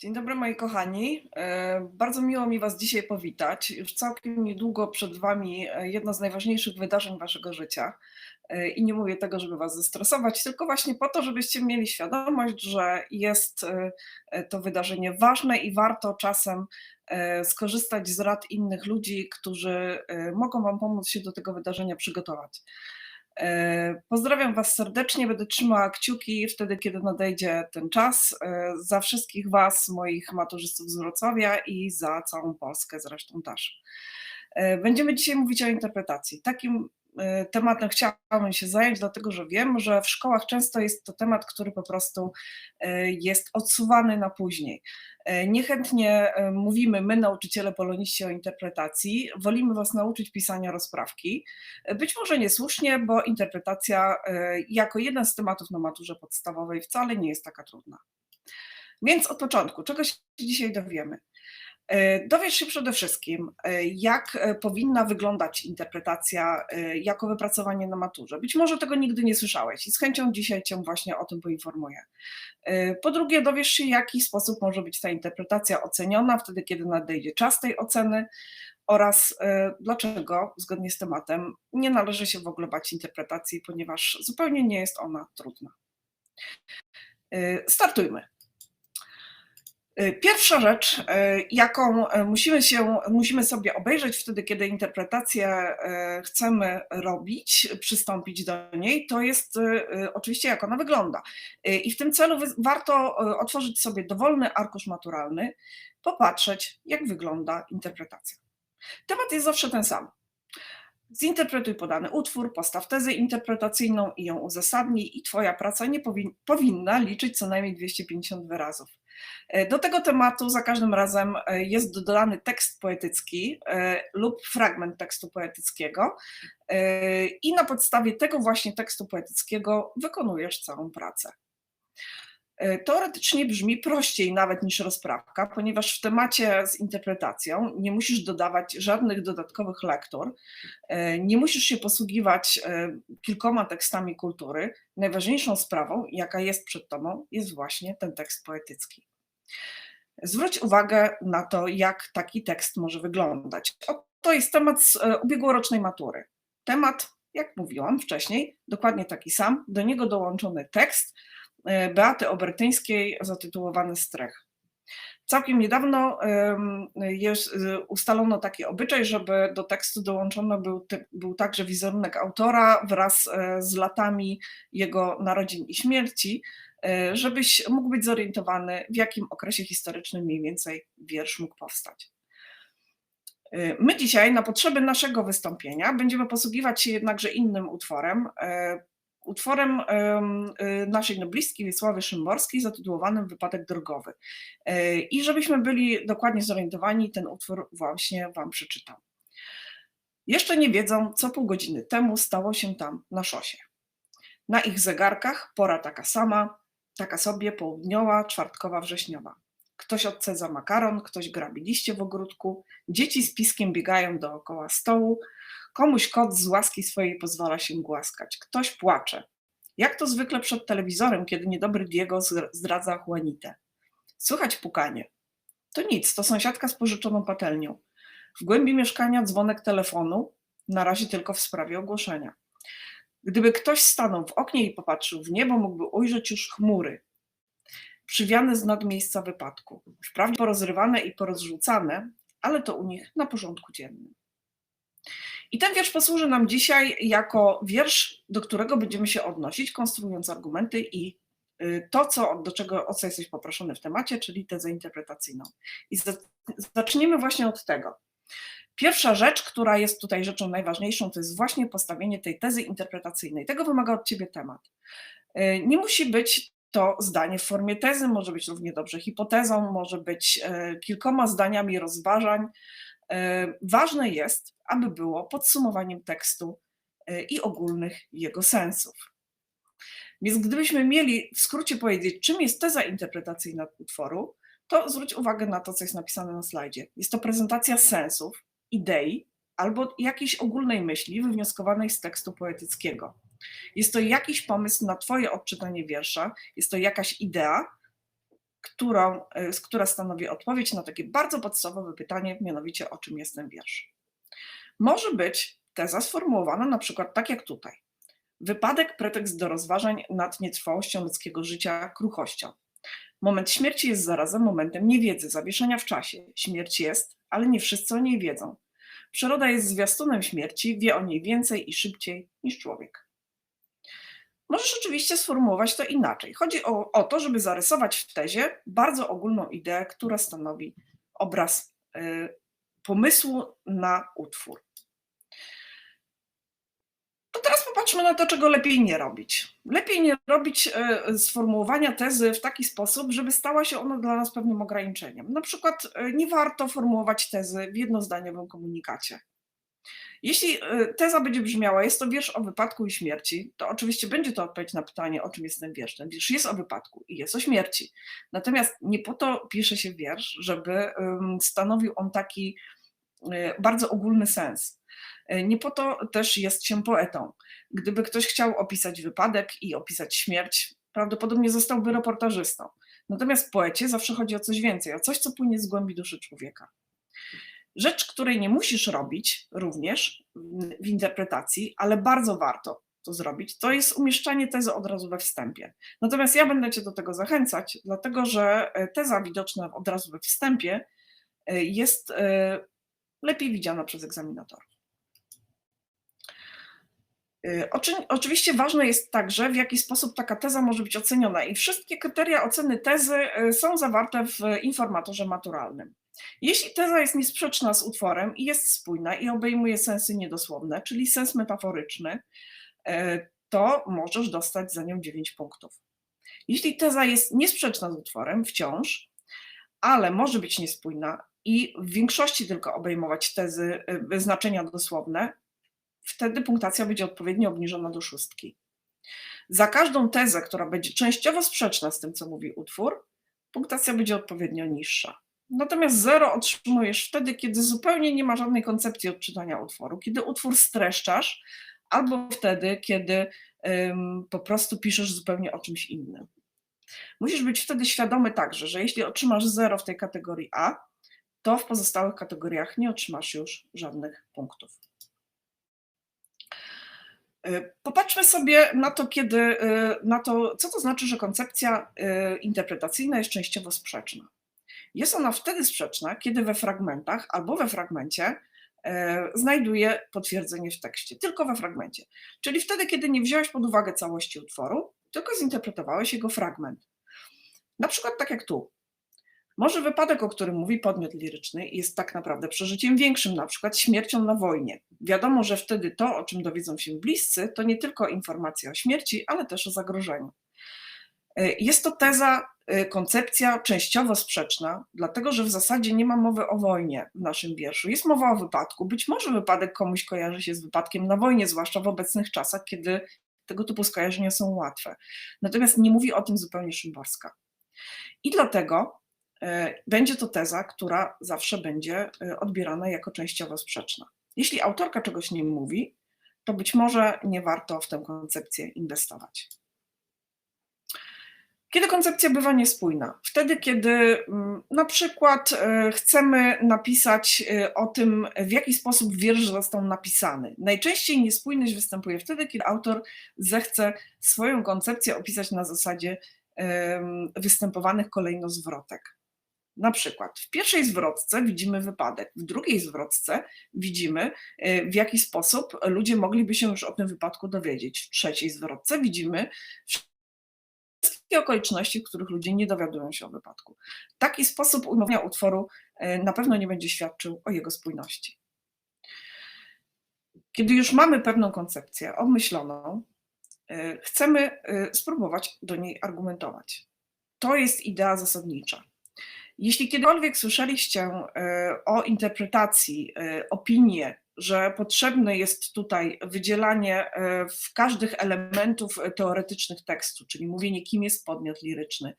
Dzień dobry moi kochani. E, Bardzo miło mi Was dzisiaj powitać. Już całkiem niedługo przed Wami e, jedno z najważniejszych wydarzeń Waszego życia. E, I nie mówię tego, żeby Was zestresować, tylko właśnie po to, żebyście mieli świadomość, że jest to wydarzenie ważne i warto czasem skorzystać z rad innych ludzi, którzy mogą Wam pomóc się do tego wydarzenia przygotować. E, Pozdrawiam Was serdecznie, będę trzymała kciuki wtedy, kiedy nadejdzie ten czas. e, Za wszystkich Was, moich maturzystów z Wrocławia i za całą Polskę zresztą też. E, Będziemy dzisiaj mówić o interpretacji. Takim tematem chciałabym się zająć, dlatego że wiem, że w szkołach często jest to temat, który po prostu jest odsuwany na później. Niechętnie e, mówimy my, nauczyciele poloniści, o interpretacji. Wolimy Was nauczyć pisania rozprawki. Być może niesłusznie, bo interpretacja e, jako jeden z tematów na maturze podstawowej wcale nie jest taka trudna. Więc od początku, czego się dzisiaj dowiemy? E, Dowiesz się przede wszystkim, e, jak e, powinna wyglądać interpretacja jako wypracowanie na maturze. Być może tego nigdy nie słyszałeś i z chęcią dzisiaj Cię właśnie o tym poinformuję. Po drugie, dowiesz się, w jaki sposób może być ta interpretacja oceniona wtedy, kiedy nadejdzie czas tej oceny oraz dlaczego, zgodnie z tematem, nie należy się w ogóle bać interpretacji, ponieważ zupełnie nie jest ona trudna. Startujmy. E, Pierwsza rzecz, e, jaką e, musimy, się, musimy sobie obejrzeć wtedy, kiedy interpretację chcemy robić, przystąpić do niej, to jest oczywiście jak ona wygląda. I w tym celu warto otworzyć sobie dowolny arkusz maturalny, popatrzeć, jak wygląda interpretacja. Temat jest zawsze ten sam. Zinterpretuj podany utwór, postaw tezę interpretacyjną i ją uzasadnij, i Twoja praca nie powin- powinna liczyć co najmniej 250 wyrazów. E, Do tego tematu za każdym razem e, jest dodany tekst poetycki e, lub fragment tekstu poetyckiego, i na podstawie tego właśnie tekstu poetyckiego wykonujesz całą pracę. E, Teoretycznie brzmi prościej nawet niż rozprawka, ponieważ w temacie z interpretacją nie musisz dodawać żadnych dodatkowych lektur, e, nie musisz się posługiwać e, kilkoma tekstami kultury. Najważniejszą sprawą, jaka jest przed tobą, jest właśnie ten tekst poetycki. Zwróć uwagę na to, jak taki tekst może wyglądać. To jest temat z ubiegłorocznej matury. Temat, jak mówiłam wcześniej, dokładnie taki sam, do niego dołączony tekst Beaty Obertyńskiej zatytułowany Strech. Całkiem niedawno e, ustalono taki obyczaj, żeby do tekstu dołączony był, był także wizerunek autora wraz e, z latami jego narodzin i śmierci, e, żebyś mógł być zorientowany, w jakim okresie historycznym mniej więcej wiersz mógł powstać. E, My dzisiaj na potrzeby naszego wystąpienia będziemy posługiwać się jednakże innym utworem, e, utworem em, e, naszej noblistki Wiesławy Szymborskiej zatytułowanym Wypadek drogowy. E, I żebyśmy byli dokładnie zorientowani, ten utwór właśnie Wam przeczytam. Jeszcze nie wiedzą, co pół godziny temu stało się tam na szosie. Na ich zegarkach pora taka sama, taka sobie południowa, czwartkowa, wrześniowa. Ktoś odcedza makaron, ktoś grabi liście w ogródku, dzieci z piskiem biegają dookoła stołu, komuś kot z łaski swojej pozwala się głaskać, ktoś płacze. Jak to zwykle przed telewizorem, kiedy niedobry Diego zdradza Juanitę. Słychać pukanie. To nic, to sąsiadka z pożyczoną patelnią. W głębi mieszkania dzwonek telefonu, na razie tylko w sprawie ogłoszenia. Gdyby ktoś stanął w oknie i popatrzył w niebo, mógłby ujrzeć już chmury, przywiane z nad miejsca wypadku. Wprawdzie porozrywane i porozrzucane, ale to u nich na porządku dziennym. I ten wiersz posłuży nam dzisiaj jako wiersz, do którego będziemy się odnosić, konstruując argumenty i y, to, co, do czego, o co jesteś poproszony w temacie, czyli tezę interpretacyjną. I za- zaczniemy właśnie od tego. Pierwsza rzecz, która jest tutaj rzeczą najważniejszą, to jest właśnie postawienie tej tezy interpretacyjnej. Tego wymaga od ciebie temat. Y, Nie musi być to zdanie w formie tezy, może być równie dobrze hipotezą, może być e, kilkoma zdaniami rozważań. E, Ważne jest, aby było podsumowaniem tekstu e, i ogólnych jego sensów. Więc gdybyśmy mieli w skrócie powiedzieć, czym jest teza interpretacyjna utworu, to zwróć uwagę na to, co jest napisane na slajdzie. Jest to prezentacja sensów, idei albo jakiejś ogólnej myśli wywnioskowanej z tekstu poetyckiego. Jest to jakiś pomysł na Twoje odczytanie wiersza, jest to jakaś idea, którą, y, która stanowi odpowiedź na takie bardzo podstawowe pytanie, mianowicie o czym jest ten wiersz. Może być teza sformułowana na przykład tak jak tutaj. Wypadek pretekst do rozważań nad nietrwałością ludzkiego życia, kruchością. Moment śmierci jest zarazem momentem niewiedzy, zawieszenia w czasie. Śmierć jest, ale nie wszyscy o niej wiedzą. Przyroda jest zwiastunem śmierci, wie o niej więcej i szybciej niż człowiek. Możesz oczywiście sformułować to inaczej. Chodzi o, o to, żeby zarysować w tezie bardzo ogólną ideę, która stanowi obraz y, pomysłu na utwór. To teraz popatrzmy na to, czego lepiej nie robić. Lepiej nie robić e, sformułowania tezy w taki sposób, żeby stała się ona dla nas pewnym ograniczeniem. Na przykład e, nie warto formułować tezy w jednozdaniowym komunikacie. Jeśli e, teza będzie brzmiała, jest to wiersz o wypadku i śmierci, to oczywiście będzie to odpowiedź na pytanie, o czym jest ten wiersz. Ten wiersz jest o wypadku i jest o śmierci. Natomiast nie po to pisze się wiersz, żeby stanowił on taki e, bardzo ogólny sens. E, Nie po to też jest się poetą. Gdyby ktoś chciał opisać wypadek i opisać śmierć, prawdopodobnie zostałby reportażystą. Natomiast w poecie zawsze chodzi o coś więcej, o coś, co płynie z głębi duszy człowieka. Rzecz, której nie musisz robić również w- interpretacji, ale bardzo warto to zrobić, to jest umieszczanie tezy od razu we wstępie. Natomiast ja będę Cię do tego zachęcać, dlatego że e, teza widoczna od razu we wstępie e, jest e, lepiej widziana przez egzaminatorów. Oczy- Oczywiście ważne jest także, w jaki sposób taka teza może być oceniona, i wszystkie kryteria oceny tezy są zawarte w informatorze maturalnym. Jeśli teza jest niesprzeczna z utworem i jest spójna i obejmuje sensy niedosłowne, czyli sens metaforyczny, y, to możesz dostać za nią 9 punktów. Jeśli teza jest niesprzeczna z utworem wciąż, ale może być niespójna i w większości tylko obejmować tezy, y, znaczenia dosłowne, wtedy punktacja będzie odpowiednio obniżona do szóstki. Za każdą tezę, która będzie częściowo sprzeczna z tym, co mówi utwór, punktacja będzie odpowiednio niższa. Natomiast zero otrzymujesz wtedy, kiedy zupełnie nie ma żadnej koncepcji odczytania utworu, kiedy utwór streszczasz, albo wtedy, kiedy po prostu piszesz zupełnie o czymś innym. Musisz być wtedy świadomy także, że jeśli otrzymasz zero w tej kategorii A, to w pozostałych kategoriach nie otrzymasz już żadnych punktów. Y, Popatrzmy sobie na to, kiedy, y, na to, co to znaczy, że koncepcja y, interpretacyjna jest częściowo sprzeczna. Jest ona wtedy sprzeczna, kiedy we fragmentach albo we fragmencie e, znajduje potwierdzenie w tekście, tylko we fragmencie. Czyli wtedy, kiedy nie wziąłeś pod uwagę całości utworu, tylko zinterpretowałeś jego fragment. Na przykład tak jak tu. Może wypadek, o którym mówi podmiot liryczny, jest tak naprawdę przeżyciem większym, na przykład śmiercią na wojnie. Wiadomo, że wtedy to, o czym dowiedzą się bliscy, to nie tylko informacja o śmierci, ale też o zagrożeniu. Y, Jest to teza, y, koncepcja częściowo sprzeczna, dlatego że w zasadzie nie ma mowy o wojnie w naszym wierszu. Jest mowa o wypadku. Być może wypadek komuś kojarzy się z wypadkiem na wojnie, zwłaszcza w obecnych czasach, kiedy tego typu skojarzenia są łatwe. Natomiast nie mówi o tym zupełnie Szymborska. I dlatego e, będzie to teza, która zawsze będzie e, odbierana jako częściowo sprzeczna. Jeśli autorka czegoś nie mówi, to być może nie warto w tę koncepcję inwestować. Kiedy koncepcja bywa niespójna? Wtedy, kiedy mm, na przykład e, chcemy napisać e, o tym, w jaki sposób wiersz został napisany. Najczęściej niespójność występuje wtedy, kiedy autor zechce swoją koncepcję opisać na zasadzie występowanych kolejno zwrotek. Na przykład w pierwszej zwrotce widzimy wypadek, w drugiej zwrotce widzimy, e, w jaki sposób ludzie mogliby się już o tym wypadku dowiedzieć. W trzeciej zwrotce widzimy wszystkie okoliczności, w których ludzie nie dowiadują się o wypadku. Taki sposób ujmowania utworu e, na pewno nie będzie świadczył o jego spójności. Kiedy już mamy pewną koncepcję obmyśloną, e, chcemy e, spróbować do niej argumentować. To jest idea zasadnicza. Jeśli kiedykolwiek słyszeliście o interpretacji, e, opinię, że potrzebne jest tutaj wydzielanie e, w każdych elementów teoretycznych tekstu, czyli mówienie, kim jest podmiot liryczny,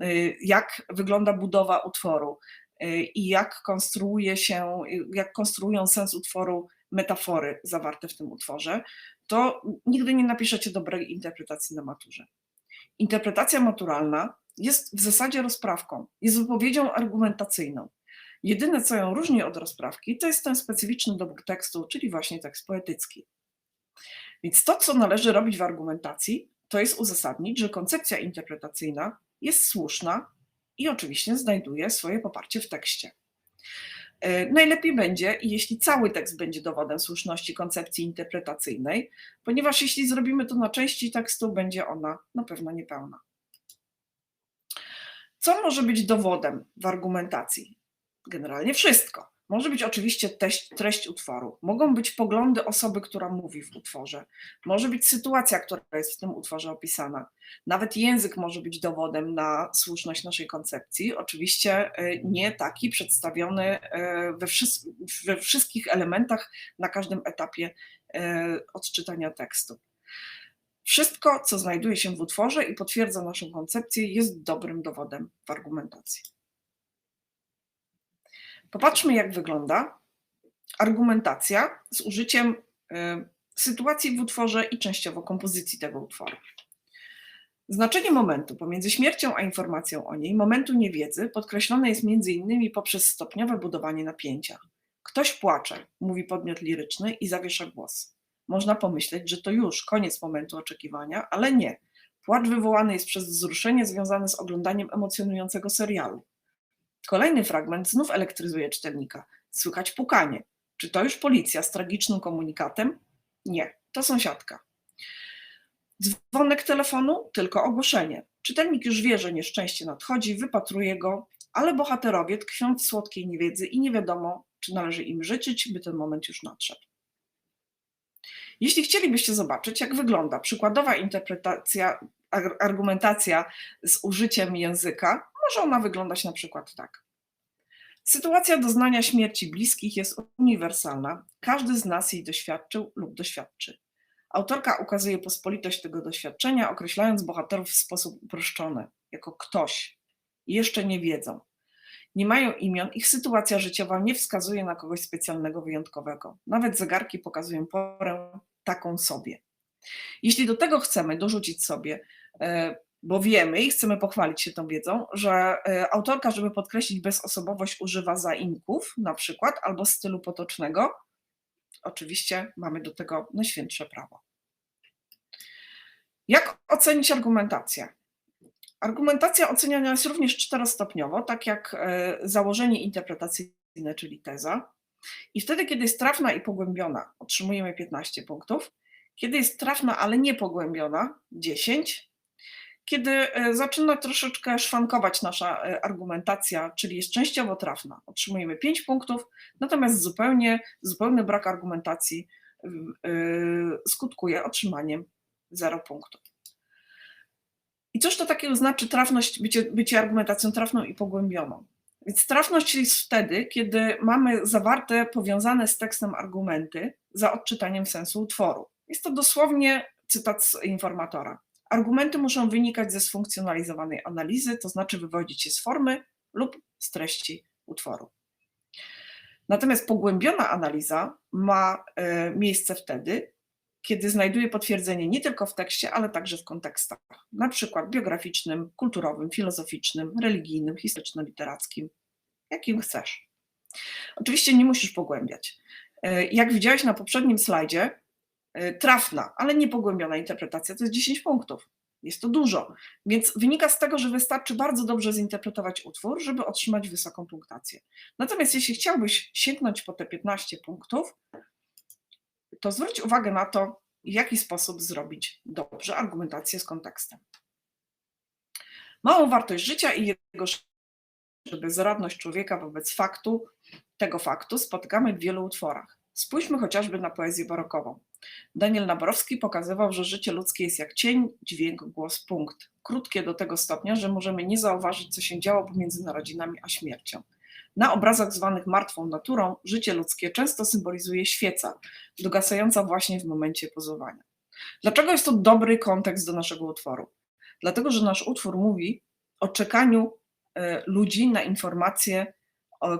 e, jak wygląda budowa utworu e, i jak konstruuje się, jak konstruują sens utworu metafory zawarte w tym utworze, to nigdy nie napiszecie dobrej interpretacji na maturze. Interpretacja maturalna jest w zasadzie rozprawką, jest wypowiedzią argumentacyjną. Jedyne, co ją różni od rozprawki, to jest ten specyficzny dobór tekstu, czyli właśnie tekst poetycki. Więc to, co należy robić w argumentacji, to jest uzasadnić, że koncepcja interpretacyjna jest słuszna i oczywiście znajduje swoje poparcie w tekście. E, najlepiej będzie, jeśli cały tekst będzie dowodem słuszności koncepcji interpretacyjnej, ponieważ jeśli zrobimy to na części tekstu, będzie ona na pewno niepełna. Co może być dowodem w argumentacji? Generalnie wszystko. Może być oczywiście treść, treść, utworu, mogą być poglądy osoby, która mówi w utworze, może być sytuacja, która jest w tym utworze opisana. Nawet język może być dowodem na słuszność naszej koncepcji. Oczywiście e, nie taki przedstawiony e, we, we wszystkich elementach na każdym etapie e, odczytania tekstu. Wszystko, co znajduje się w utworze i potwierdza naszą koncepcję, jest dobrym dowodem w argumentacji. Popatrzmy, jak wygląda argumentacja z użyciem y, sytuacji w utworze i częściowo kompozycji tego utworu. Znaczenie momentu pomiędzy śmiercią a informacją o niej, momentu niewiedzy, podkreślone jest m.in. poprzez stopniowe budowanie napięcia. Ktoś płacze, mówi podmiot liryczny i zawiesza głos. Można pomyśleć, że to już koniec momentu oczekiwania, ale nie. Płacz wywołany jest przez wzruszenie związane z oglądaniem emocjonującego serialu. Kolejny fragment znów elektryzuje czytelnika. Słychać pukanie. Czy to już policja z tragicznym komunikatem? Nie, to sąsiadka. Dzwonek telefonu, tylko ogłoszenie. Czytelnik już wie, że nieszczęście nadchodzi, wypatruje go, ale bohaterowie tkwią w słodkiej niewiedzy i nie wiadomo, czy należy im życzyć, by ten moment już nadszedł. Jeśli chcielibyście zobaczyć, jak wygląda przykładowa interpretacja, argumentacja z użyciem języka, może ona wyglądać na przykład tak. Sytuacja doznania śmierci bliskich jest uniwersalna. Każdy z nas jej doświadczył lub doświadczy. Autorka ukazuje pospolitość tego doświadczenia, określając bohaterów w sposób uproszczony, jako ktoś. Jeszcze nie wiedzą. Nie mają imion, ich sytuacja życiowa nie wskazuje na kogoś specjalnego, wyjątkowego. Nawet zegarki pokazują porę taką sobie. Jeśli do tego chcemy dorzucić sobie e, bo wiemy i chcemy pochwalić się tą wiedzą, że e, autorka, żeby podkreślić bezosobowość, używa zaimków na przykład albo stylu potocznego. Oczywiście mamy do tego najświętsze prawo. Jak ocenić argumentację? Argumentacja oceniania jest również czterostopniowo, tak jak e, założenie interpretacyjne, czyli teza. I wtedy, kiedy jest trafna i pogłębiona, otrzymujemy 15 punktów. Kiedy jest trafna, ale nie pogłębiona, 10 kiedy e, zaczyna troszeczkę szwankować nasza e, argumentacja, czyli jest częściowo trafna, otrzymujemy 5 punktów, natomiast zupełnie, zupełny brak argumentacji e, skutkuje otrzymaniem 0 punktów. I cóż to takiego znaczy trafność, bycie, bycie argumentacją trafną i pogłębioną? Więc trafność jest wtedy, kiedy mamy zawarte, powiązane z tekstem argumenty za odczytaniem sensu utworu. Jest to dosłownie cytat z informatora. Argumenty muszą wynikać ze sfunkcjonalizowanej analizy, to znaczy wywodzić się z formy lub z treści utworu. Natomiast pogłębiona analiza ma e, miejsce wtedy, kiedy znajduje potwierdzenie nie tylko w tekście, ale także w kontekstach, na przykład biograficznym, kulturowym, filozoficznym, religijnym, historyczno-literackim, jakim chcesz. Oczywiście nie musisz pogłębiać. E, jak widziałeś na poprzednim slajdzie, trafna, ale niepogłębiona interpretacja to jest 10 punktów. Jest to dużo, więc wynika z tego, że wystarczy bardzo dobrze zinterpretować utwór, żeby otrzymać wysoką punktację. Natomiast jeśli chciałbyś sięgnąć po te 15 punktów, to zwróć uwagę na to, w jaki sposób zrobić dobrze argumentację z kontekstem. Małą wartość życia i jego bezradność człowieka wobec faktu, tego faktu spotykamy w wielu utworach. Spójrzmy chociażby na poezję barokową. Daniel Naborowski pokazywał, że życie ludzkie jest jak cień, dźwięk, głos, punkt. Krótkie do tego stopnia, że możemy nie zauważyć, co się działo pomiędzy narodzinami a śmiercią. Na obrazach zwanych martwą naturą życie ludzkie często symbolizuje świeca, dogasająca właśnie w momencie pozowania. Dlaczego jest to dobry kontekst do naszego utworu? Dlatego, że nasz utwór mówi o czekaniu e, ludzi na informację,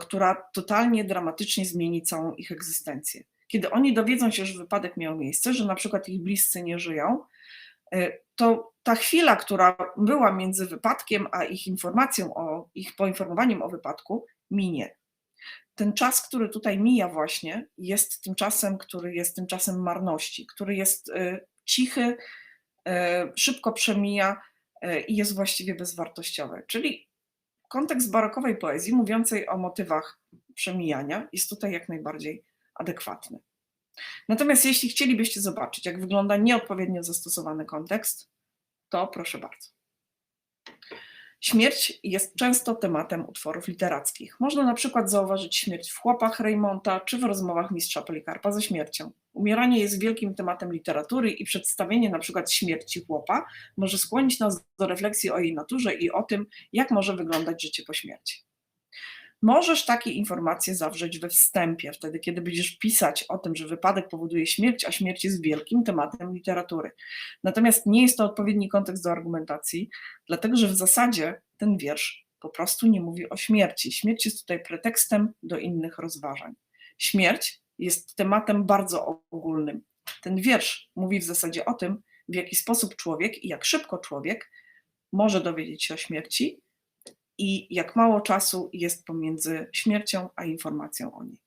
która totalnie dramatycznie zmieni całą ich egzystencję kiedy oni dowiedzą się, że wypadek miał miejsce, że na przykład ich bliscy nie żyją, e, to ta chwila, która była między wypadkiem a ich informacją o ich poinformowaniem o wypadku, minie. Ten czas, który tutaj mija właśnie, jest tym czasem, który jest tym czasem marności, który jest e, cichy, e, szybko przemija i jest właściwie bezwartościowy. Czyli kontekst barokowej poezji mówiącej o motywach przemijania jest tutaj jak najbardziej adekwatny. Natomiast jeśli chcielibyście zobaczyć, jak wygląda nieodpowiednio zastosowany kontekst, to proszę bardzo. Śmierć jest często tematem utworów literackich. Można na przykład zauważyć śmierć w chłopach Reymonta czy w rozmowach mistrza Polikarpa ze śmiercią. Umieranie jest wielkim tematem literatury i przedstawienie na przykład śmierci chłopa może skłonić nas do refleksji o jej naturze i o tym, jak może wyglądać życie po śmierci. Możesz takie informacje zawrzeć we wstępie, wtedy kiedy będziesz pisać o tym, że wypadek powoduje śmierć, a śmierć jest wielkim tematem literatury. Natomiast nie jest to odpowiedni kontekst do argumentacji, dlatego że w zasadzie ten wiersz po prostu nie mówi o śmierci. Śmierć jest tutaj pretekstem do innych rozważań. Śmierć jest tematem bardzo ogólnym. Ten wiersz mówi w zasadzie o tym, w jaki sposób człowiek i jak szybko człowiek może dowiedzieć się o śmierci i jak mało czasu jest pomiędzy śmiercią a informacją o niej.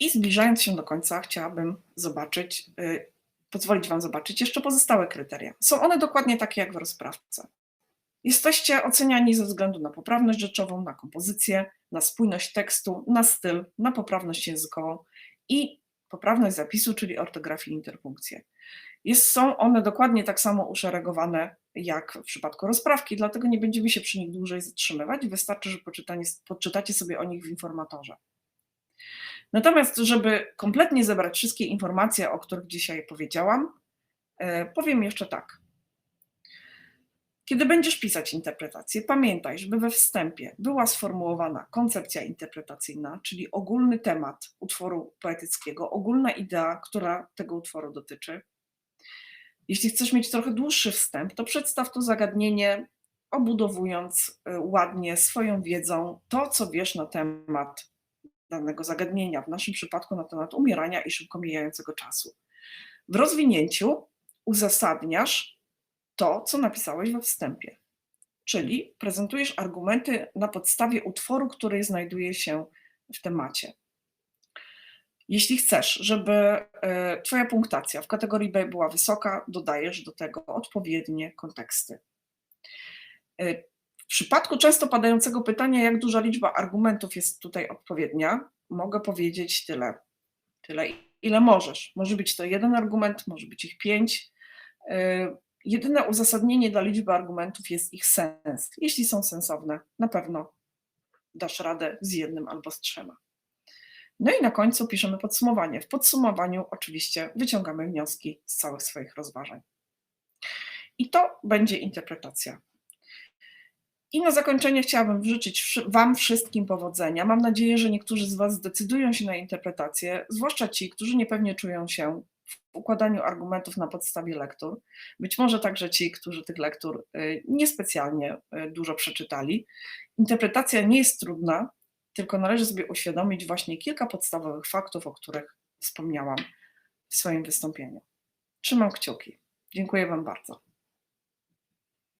I zbliżając się do końca, chciałabym zobaczyć, yy, pozwolić Wam zobaczyć jeszcze pozostałe kryteria. Są one dokładnie takie jak w rozprawce. Jesteście oceniani ze względu na poprawność rzeczową, na kompozycję, na spójność tekstu, na styl, na poprawność językową i poprawność zapisu, czyli ortografię i interpunkcję. Jest, są one dokładnie tak samo uszeregowane jak w przypadku rozprawki, dlatego nie będziemy się przy nich dłużej zatrzymywać. Wystarczy, że poczytacie sobie o nich w informatorze. Natomiast, żeby kompletnie zebrać wszystkie informacje, o których dzisiaj powiedziałam, e, powiem jeszcze tak. Kiedy będziesz pisać interpretację, pamiętaj, żeby we wstępie była sformułowana koncepcja interpretacyjna, czyli ogólny temat utworu poetyckiego, ogólna idea, która tego utworu dotyczy. Jeśli chcesz mieć trochę dłuższy wstęp, to przedstaw to zagadnienie, obudowując y, ładnie swoją wiedzą to, co wiesz na temat danego zagadnienia, w naszym przypadku na temat umierania i szybko mijającego czasu. W rozwinięciu uzasadniasz to, co napisałeś we wstępie, czyli prezentujesz argumenty na podstawie utworu, który znajduje się w temacie. Jeśli chcesz, żeby e, Twoja punktacja w kategorii B była wysoka, dodajesz do tego odpowiednie konteksty. E, w przypadku często padającego pytania, jak duża liczba argumentów jest tutaj odpowiednia, mogę powiedzieć tyle, tyle ile możesz. Może być to jeden argument, może być ich pięć. E, jedyne uzasadnienie dla liczby argumentów jest ich sens. Jeśli są sensowne, na pewno dasz radę z jednym albo z trzema. No i na końcu piszemy podsumowanie. W podsumowaniu oczywiście wyciągamy wnioski z całych swoich rozważań. I to będzie interpretacja. I na zakończenie chciałabym życzyć Wam wszystkim powodzenia. Mam nadzieję, że niektórzy z Was zdecydują się na interpretację, zwłaszcza ci, którzy niepewnie czują się w układaniu argumentów na podstawie lektur. Być może także ci, którzy tych lektur y, niespecjalnie y, dużo przeczytali. Interpretacja nie jest trudna, tylko należy sobie uświadomić właśnie kilka podstawowych faktów, o których wspomniałam w swoim wystąpieniu. Trzymam kciuki. Dziękuję Wam bardzo.